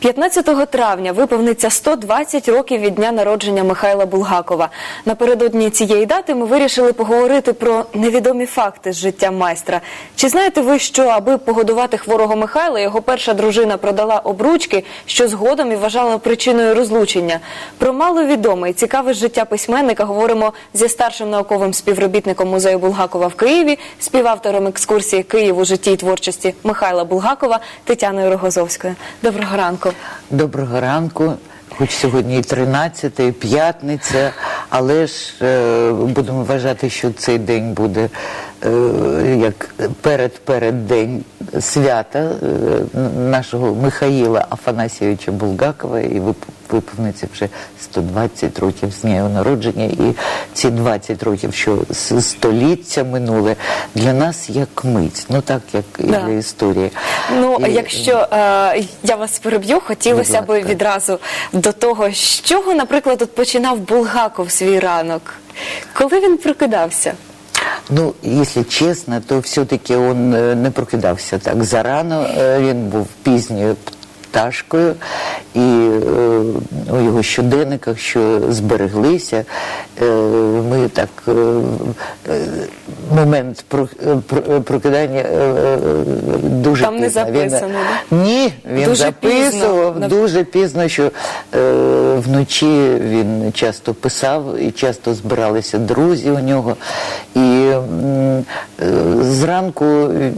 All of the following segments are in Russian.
15 травня виповниться 120 років від дня народження Михайла Булгакова. Напередодні цієї дати ми вирішили поговорити про невідомі факти з життя майстра. Чи знаєте ви, що аби погодувати хворого Михайла, його перша дружина продала обручки, що згодом і вважала причиною розлучення? Про маловідоме і цікаве життя письменника говоримо зі старшим науковим співробітником музею Булгакова в Києві, співавтором екскурсії Київ у житті і творчості Михайла Булгакова Тетяною Рогозовською. Доброго ранку. Доброго ранку. Хоч сьогодні і 13, і п'ятниця, але ж е, будемо вважати, що цей день буде е, як перед-перед день свята е, нашого Михаїла Афанасійовича Булгакова, і вип- виповниться вже 120 років з дня народження. І ці 20 років, що століття минуле, для нас як мить, ну так як і Да. для історії. Ну, І- якщо е, я вас переб'ю, хотілося б відразу до того, з чого, наприклад, от починав Булгаков свій ранок. Коли він прокидався? Ну, якщо чесно, то все-таки він е, не прокидався так зарано. Е, Він був пізньою пташкою, і е, у його щоденниках, що збереглися, е, ми так е, момент про- про- прокидання е, дуже Там не пізно. Він- записано, Ні, він Дуже записував пізно. дуже пізно, що е, вночі він часто писав і часто збиралися друзі у нього. І зранку е,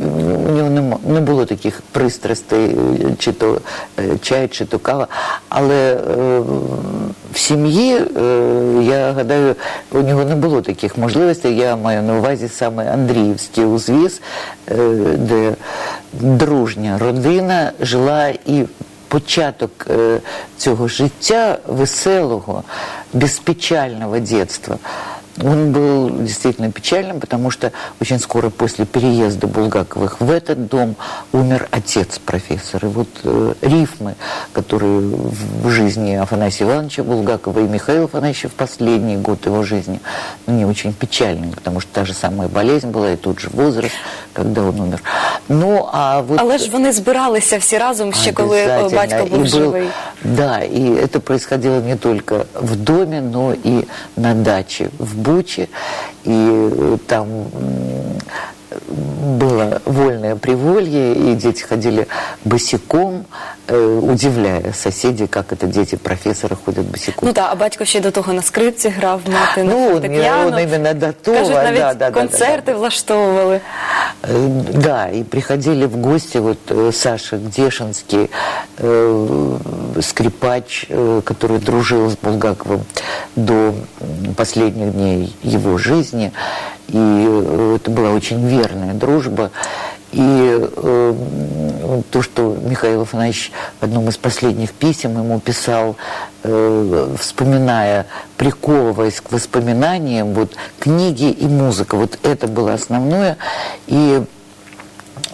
у нього не було таких пристрастей, е, чи то е, чай, чи то кава. Але в сім'ї, я гадаю, у нього не було таких можливостей. Я маю на увазі саме Андріївський узвіз, де дружня родина жила і початок цього життя веселого, беспечального детства. Он был действительно печальным, потому что очень скоро после переезда Булгаковых в этот дом умер отец профессора. И вот э, рифмы, которые в жизни Афанасия Ивановича Булгакова и Михаила Афанасьевича в последний год его жизни, не очень печальные, потому что та же самая болезнь была и тот же возраст, когда он умер. Ну, а вот... Але ж вони збиралися всі разом ще коли батько був живий. Да, и это происходило не только в доме, но и на даче в Буче. И э, там м, было вольное приволье, и дети ходили босиком, э, удивляя соседей, как это дети профессора ходят босиком. Ну так, а батько ще до того на скрипці грав, мати на Ну, он- фортепіано. он іменно до того, Кажуть, навіть да, да, да, концерти да, да. влаштовували. Э, Да, и приходили в гости вот э, Саша Гдешинский, э, скрипач, э, который дружил с Булгаковым до последних дней его жизни. И э, это была очень верная дружба. И э, м, то, что Михаил Афанасьевич в одном из последних писем ему писал, э, вспоминая, приковываясь к воспоминаниям, вот книги и музыка, вот это было основное. И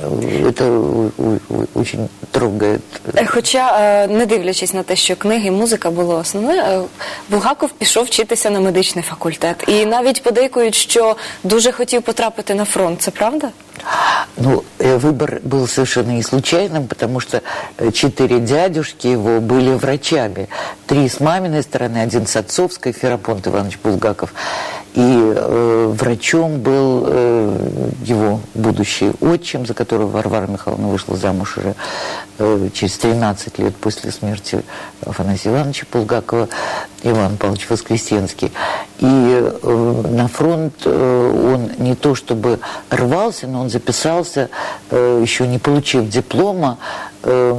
э, это о- о- очень трогает. Е, Хоча, е, не дивлячись на те, що книги і музика було основне, е, Булгаков пішов вчитися на медичний факультет. І навіть подейкують, що дуже хотів потрапити на фронт. Це правда? Ну, э, выбор был совершенно не случайным, потому что э, четыре дядюшки его были врачами. Три с маминой стороны, один с отцовской, Ферапонт Иванович Булгаков. И э, врачом был э, его будущий отчим, за которого Варвара Михайловна вышла замуж уже э, через 13 лет после смерти Афанасия Ивановича Булгакова, Иван Павлович Воскресенский. И э, на фронт э, он не то чтобы рвался, но он записался, э, еще не получив диплома, э,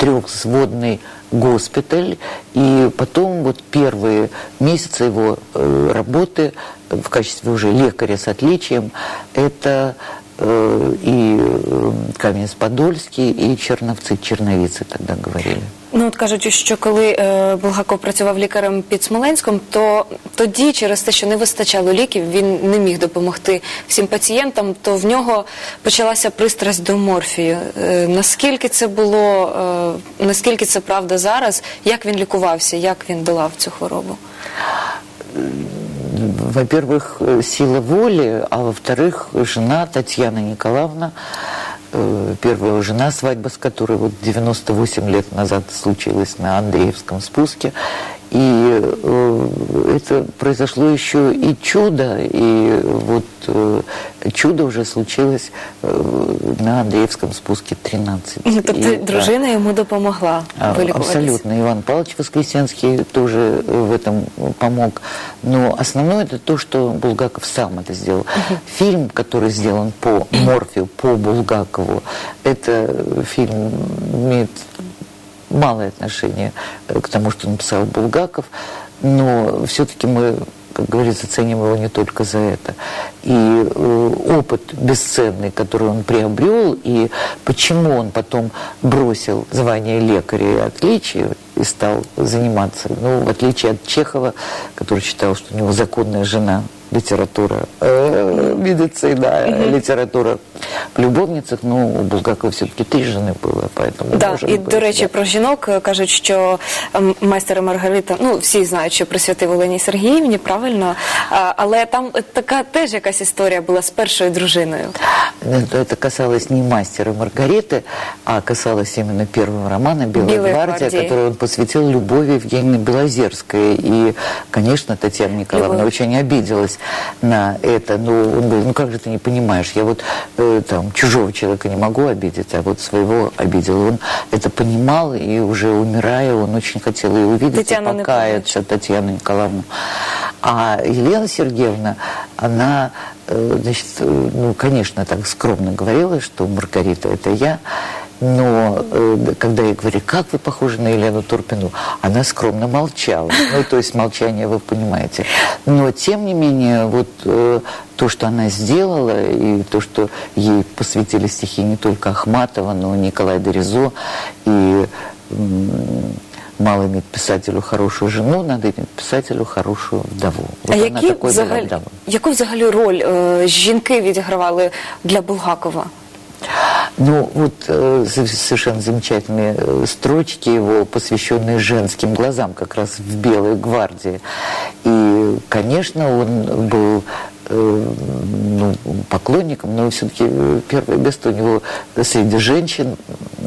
в трехвзводный госпиталь. И потом вот первые месяцы его э, работы в качестве уже лекаря с отличием, это и э, Каменец-Подольский, и Черновцы, Черновицы тогда говорили. Ну от кажуть, що коли е, Булгаков працював лікарем під Смоленськом, то тоді, через те, що не вистачало ліків, він не міг допомогти всім пацієнтам, то в нього почалася пристрасть до морфію. Е, наскільки це було, е, наскільки це правда зараз? Як він лікувався, як він долав цю хворобу? во-первых, э, сила воли, а во-вторых, жена Татьяна Николаевна э, первая жена, свадьба с которой вот 98 лет назад случилась на Андреевском спуске. И э, это произошло еще и чудо, и вот э, чудо уже случилось э, на Андреевском спуске 13. Ну, Тобто И, да. дружина йому допомогла А? Абсолютно. Иван Павлович Воскресенский тоже в этом помог. Но основное это то, что Булгаков сам это сделал. Фильм, который сделан по Морфию, по Булгакову, это фильм имеет малое отношение э, к тому, что написал Булгаков, но все-таки мы как говорится, ценим его не только за это. И э, опыт бесценный, который он приобрел, и почему он потом бросил звание лекаря и отличие и стал заниматься, ну, в отличие от Чехова, который считал, что у него законная жена литература, э, медицина, литература в любовницах, ну, у Булгакова все-таки три жены было, поэтому Да, можем і быть, до речі, да. про жінок е, кажуть, що ем, майстер і Маргарита, ну всі знають, що присвятив Олені Сергіївні, правильно, А, але там е, така теж якась історія була з першою дружиною. Это это касалось не мастера Маргариты, а касалось именно первого романа «Белая, «Белая гвардия», гвардия». который он посвятил Любови Евгеньевне Белозерской. И, конечно, Татьяна Николаевна Любовь. очень обиделась На это. Ну, он говорит, ну как же ты не понимаешь, я вот э, там чужого человека не могу обидеть, а вот своего обидел. Он это понимал, и уже умирая, он очень хотел ее увидеть Татьяна и покаяться, Татьяну Николаевну. А Елена Сергеевна, она, э, значит, э, ну, конечно, так скромно говорила, что Маргарита – это я, но э, да, когда я говорю, как вы похожи на Елену Турпину, она скромно молчала. Ну, то есть молчание вы понимаете. Но, тем не менее, вот э, то, что она сделала, и то, что ей посвятили стихи не только Ахматова, но и Николай Доризо, и м, мало иметь писателю хорошую жену, надо иметь писателю хорошую вдову. Вот а она які такой была взагалі, вдова. яку взагалі роль е, жінки відігравали для Булгакова? Ну, вот э, со- совершенно замечательные э, строчки его, посвященные женским глазам, как раз в «Белой гвардии». И, конечно, он был э, ну, поклонником, но все-таки первое место у него среди женщин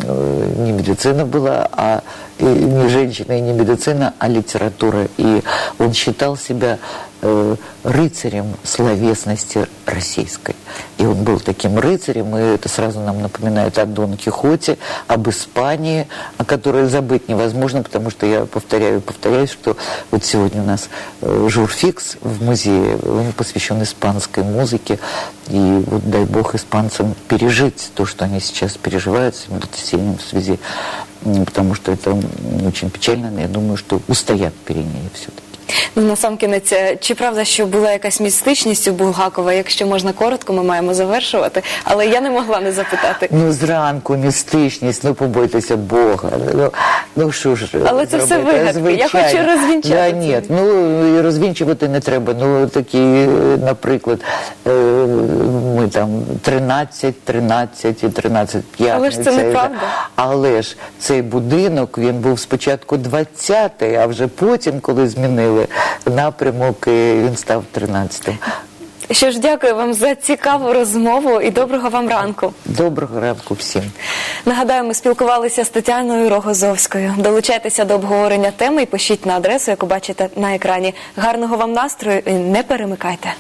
э, не медицина была, а и не женщина и не медицина, а литература. И он считал себя э, рыцарем словесности российской. И он был таким рыцарем, и это сразу нам напоминает о Дон Кихоте, об Испании, о которой забыть невозможно, потому что я повторяю и повторяюсь, что вот сегодня у нас э, журфикс в музее, он посвящен испанской музыке, и вот дай бог испанцам пережить то, что они сейчас переживают с землетрясением в связи, потому что это очень печально, но я думаю, что устоят перед ней все-таки. Ну, насамкінець, е, чи правда, що була якась містичність у Булгакова? Якщо можна коротко, ми маємо завершувати, але я не могла не запитати. Ну, зранку, містичність, ну побойтеся Бога. Ну, ну що ж Але це все вигадки. Я хочу розвінчати Да, ні, ну розвінчувати не треба. Ну такі, е, наприклад, е, ми там 13, 13 і 13 п'ятниця. Але ж це неправда. Але ж цей будинок, він був спочатку 20-й, а вже потім, коли змінили напрямок, і він став 13-м. Що ж, дякую вам за цікаву розмову і доброго вам ранку. Доброго ранку всім. Нагадаю, ми спілкувалися з Тетяною Рогозовською. Долучайтеся до обговорення теми і пишіть на адресу, яку бачите на екрані. Гарного вам настрою і не перемикайте.